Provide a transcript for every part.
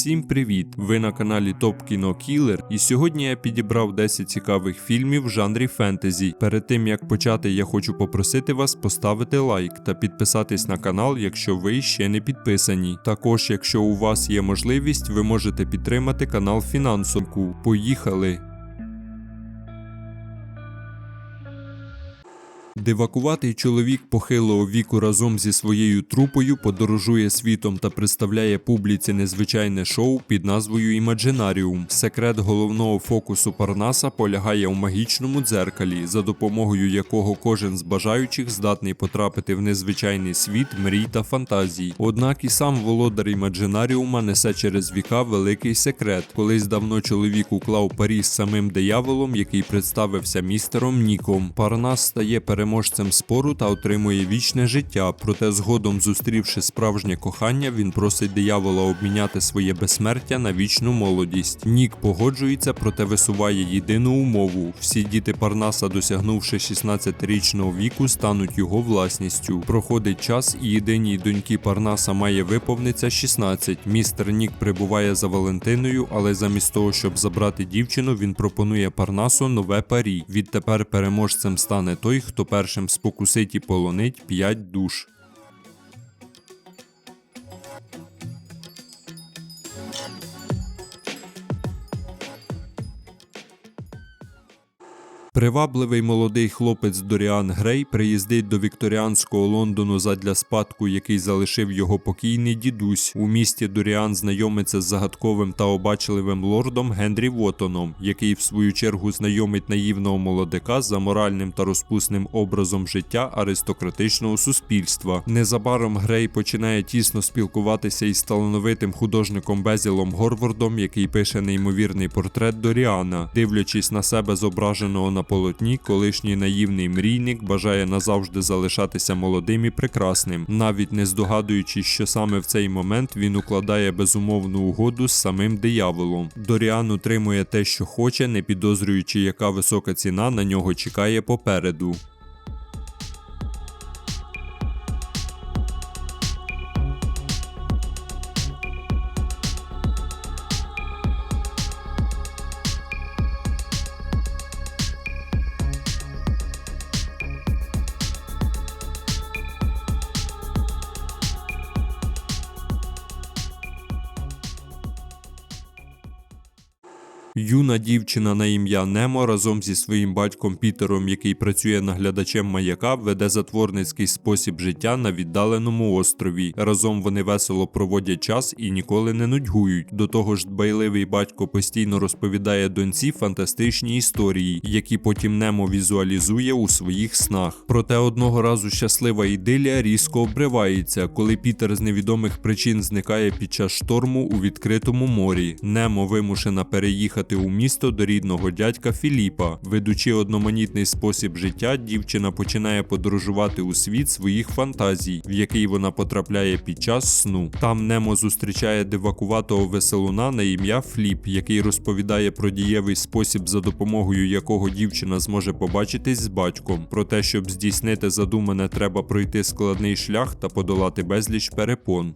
Всім привіт! Ви на каналі Топ Кіно Кілер, і сьогодні я підібрав 10 цікавих фільмів в жанрі фентезі. Перед тим як почати, я хочу попросити вас поставити лайк та підписатись на канал, якщо ви ще не підписані. Також, якщо у вас є можливість, ви можете підтримати канал фінансовку. Поїхали! Дивакуватий чоловік похилого віку разом зі своєю трупою подорожує світом та представляє публіці незвичайне шоу під назвою Імаджинаріум. Секрет головного фокусу Парнаса полягає у магічному дзеркалі, за допомогою якого кожен з бажаючих здатний потрапити в незвичайний світ мрій та фантазій. Однак і сам володар Імаджинаріума несе через віка великий секрет. Колись давно чоловік уклав парі з самим дияволом, який представився містером Ніком. Парнас стає переможцем спору та отримує вічне життя. Проте, згодом, зустрівши справжнє кохання, він просить диявола обміняти своє безсмертя на вічну молодість. Нік погоджується, проте висуває єдину умову: всі діти Парнаса, досягнувши 16-річного віку, стануть його власністю. Проходить час, і єдиній доньки Парнаса має виповниться 16. Містер Нік прибуває за Валентиною, але замість того, щоб забрати дівчину, він пропонує Парнасу нове парі. Відтепер переможцем стане той, хто першим спокусить і полонить 5 душ. Привабливий молодий хлопець Доріан Грей приїздить до вікторіанського Лондону задля спадку, який залишив його покійний дідусь. У місті Доріан знайомиться з загадковим та обачливим лордом Генрі Вотоном, який в свою чергу знайомить наївного молодика з аморальним та розпусним образом життя аристократичного суспільства. Незабаром Грей починає тісно спілкуватися із талановитим художником Безілом Горвардом, який пише неймовірний портрет Доріана, дивлячись на себе зображеного на полотні, колишній наївний мрійник бажає назавжди залишатися молодим і прекрасним, навіть не здогадуючись, що саме в цей момент він укладає безумовну угоду з самим дияволом. Доріан утримує те, що хоче, не підозрюючи, яка висока ціна на нього чекає попереду. Юна дівчина на ім'я Немо разом зі своїм батьком Пітером, який працює наглядачем маяка, веде затворницький спосіб життя на віддаленому острові. Разом вони весело проводять час і ніколи не нудьгують. До того ж, дбайливий батько постійно розповідає доньці фантастичні історії, які потім Немо візуалізує у своїх снах. Проте одного разу щаслива ідилія різко обривається, коли Пітер з невідомих причин зникає під час шторму у відкритому морі. Немо вимушена переїхати у місто до рідного дядька Філіпа. Ведучи одноманітний спосіб життя, дівчина починає подорожувати у світ своїх фантазій, в який вона потрапляє під час сну. Там Немо зустрічає дивакуватого веселуна на ім'я Фліп, який розповідає про дієвий спосіб, за допомогою якого дівчина зможе побачитись з батьком. Про те, щоб здійснити задумане, треба пройти складний шлях та подолати безліч перепон.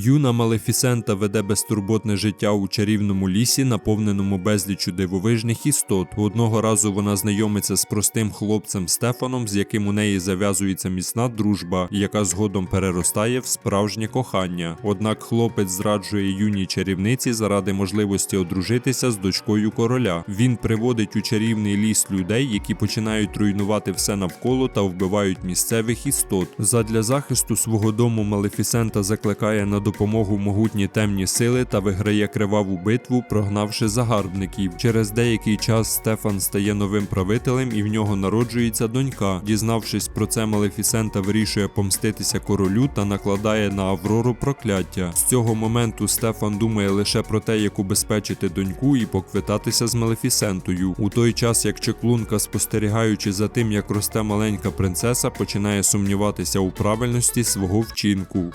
Юна Малефісента веде безтурботне життя у чарівному лісі, наповненому безліччю дивовижних істот. Одного разу вона знайомиться з простим хлопцем Стефаном, з яким у неї зав'язується міцна дружба, яка згодом переростає в справжнє кохання. Однак хлопець зраджує юній чарівниці заради можливості одружитися з дочкою короля. Він приводить у чарівний ліс людей, які починають руйнувати все навколо та вбивають місцевих істот. Задля захисту свого дому Малефісента закликає на допомогу могутні темні сили та виграє криваву битву, прогнавши загарбників. Через деякий час Стефан стає новим правителем і в нього народжується донька. Дізнавшись про це, Малефісента вирішує помститися королю та накладає на Аврору прокляття. З цього моменту Стефан думає лише про те, як убезпечити доньку і поквитатися з Малефісентою. У той час, як чеклунка, спостерігаючи за тим, як росте маленька принцеса, починає сумніватися у правильності свого вчинку.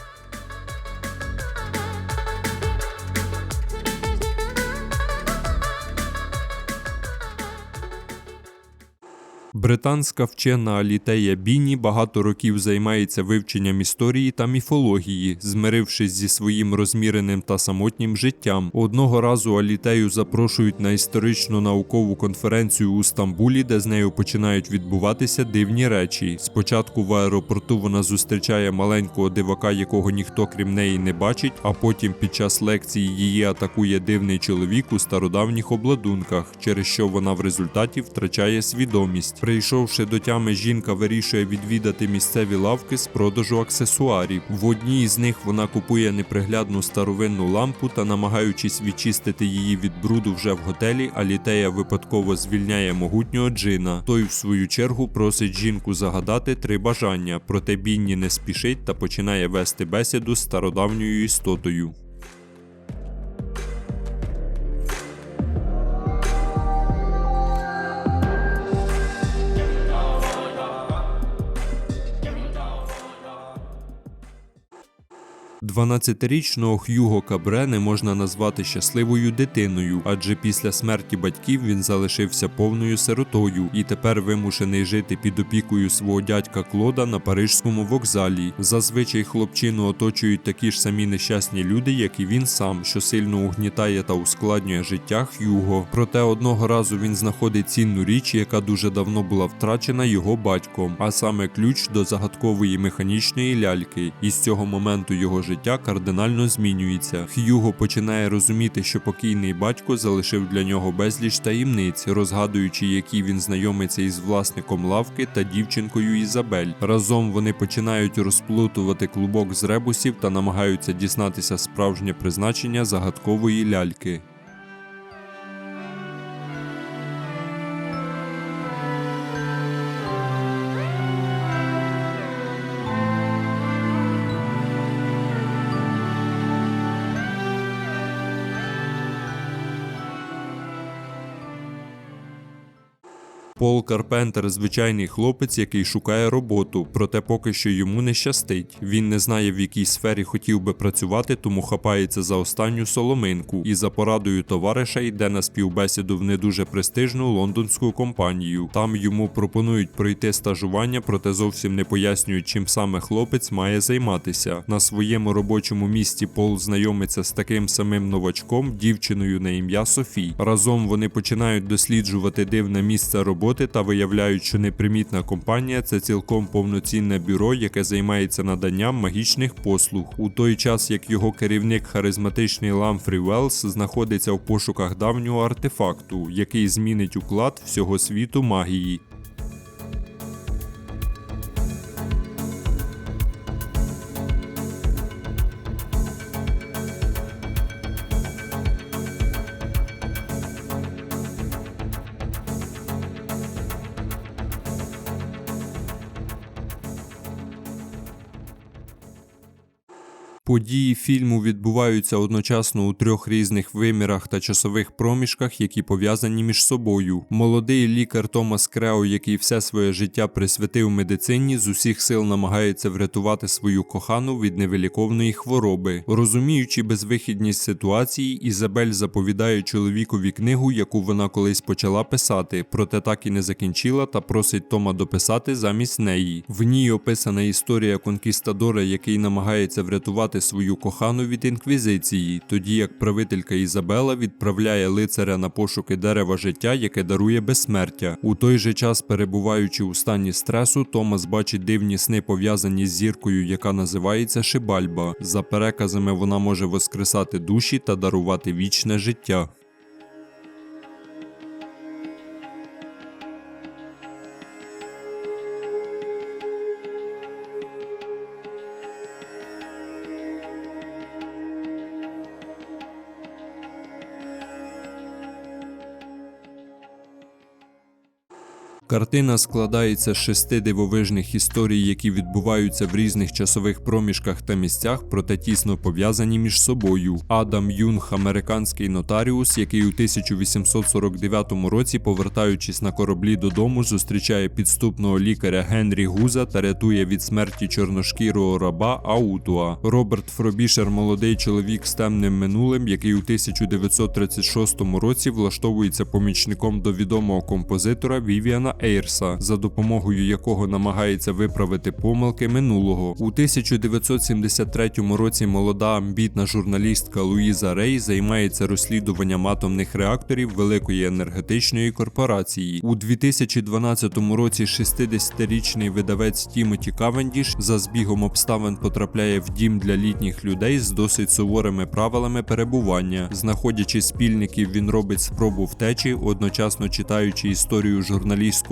Британська вчена Алітея Біні багато років займається вивченням історії та міфології, змирившись зі своїм розміреним та самотнім життям. Одного разу Алітею запрошують на історичну наукову конференцію у Стамбулі, де з нею починають відбуватися дивні речі. Спочатку в аеропорту вона зустрічає маленького дивака, якого ніхто крім неї не бачить, а потім під час лекції її атакує дивний чоловік у стародавніх обладунках, через що вона в результаті втрачає свідомість. Прийшовши до тями, жінка вирішує відвідати місцеві лавки з продажу аксесуарів. В одній із них вона купує неприглядну старовинну лампу та, намагаючись відчистити її від бруду вже в готелі, Алітея випадково звільняє могутнього джина. Той, в свою чергу, просить жінку загадати три бажання, проте Бінні не спішить та починає вести бесіду з стародавньою істотою. Дванадцятирічного Х'юго Кабре не можна назвати щасливою дитиною, адже після смерті батьків він залишився повною сиротою і тепер вимушений жити під опікою свого дядька Клода на парижському вокзалі. Зазвичай хлопчину оточують такі ж самі нещасні люди, як і він сам, що сильно угнітає та ускладнює життя Х'юго. Проте одного разу він знаходить цінну річ, яка дуже давно була втрачена його батьком, а саме ключ до загадкової механічної ляльки. І з цього моменту його життя кардинально змінюється. Х'юго починає розуміти, що покійний батько залишив для нього безліч таємниць, розгадуючи, які він знайомиться із власником лавки та дівчинкою Ізабель. Разом вони починають розплутувати клубок з ребусів та намагаються дізнатися справжнє призначення загадкової ляльки. Пол Карпентер звичайний хлопець, який шукає роботу, проте поки що йому не щастить. Він не знає, в якій сфері хотів би працювати, тому хапається за останню соломинку і за порадою товариша йде на співбесіду в не дуже престижну лондонську компанію. Там йому пропонують пройти стажування, проте зовсім не пояснюють, чим саме хлопець має займатися. На своєму робочому місці Пол знайомиться з таким самим новачком, дівчиною на ім'я Софі. Разом вони починають досліджувати дивне місце роботи та виявляють, що непримітна компанія це цілком повноцінне бюро, яке займається наданням магічних послуг. У той час як його керівник харизматичний Ламфрі Велс знаходиться в пошуках давнього артефакту, який змінить уклад всього світу магії. Події фільму відбуваються одночасно у трьох різних вимірах та часових проміжках, які пов'язані між собою. Молодий лікар Томас Крео, який все своє життя присвятив медицині, з усіх сил намагається врятувати свою кохану від невиліковної хвороби. Розуміючи безвихідність ситуації, Ізабель заповідає чоловікові книгу, яку вона колись почала писати, проте так і не закінчила та просить Тома дописати замість неї. В ній описана історія конкістадора, який намагається врятувати свою кохану від інквізиції, тоді як правителька Ізабела відправляє лицаря на пошуки дерева життя, яке дарує безсмертя. У той же час, перебуваючи у стані стресу, Томас бачить дивні сни пов'язані з зіркою, яка називається Шибальба. За переказами вона може воскресати душі та дарувати вічне життя. Картина складається з шести дивовижних історій, які відбуваються в різних часових проміжках та місцях, проте тісно пов'язані між собою. Адам Юнг, американський нотаріус, який у 1849 році, повертаючись на кораблі додому, зустрічає підступного лікаря Генрі Гуза та рятує від смерті чорношкірого раба Аутуа. Роберт Фробішер, молодий чоловік з темним минулим, який у 1936 році влаштовується помічником до відомого композитора Вівіана Ейрса, за допомогою якого намагається виправити помилки минулого. У 1973 році молода амбітна журналістка Луїза Рей займається розслідуванням атомних реакторів великої енергетичної корпорації. У 2012 році 60-річний видавець Тімоті Кавендіш за збігом обставин потрапляє в дім для літніх людей з досить суворими правилами перебування. Знаходячи спільників, він робить спробу втечі, одночасно читаючи історію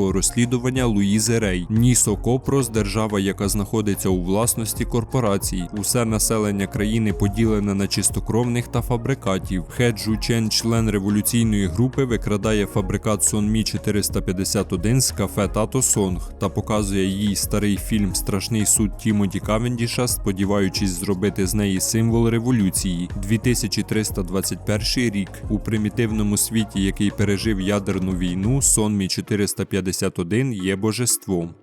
журналістського розслідування Луїзи Рей. Нісо Копрос держава, яка знаходиться у власності корпорацій. Усе населення країни поділене на чистокровних та фабрикатів. Хе Джу Чен, член революційної групи, викрадає фабрикат Сонмі 451 з кафе Тато Сонг та показує їй старий фільм Страшний суд Тімоті Кавендіша, сподіваючись зробити з неї символ революції. 2321 рік у примітивному світі, який пережив ядерну війну, Сонмі 451 є божеством.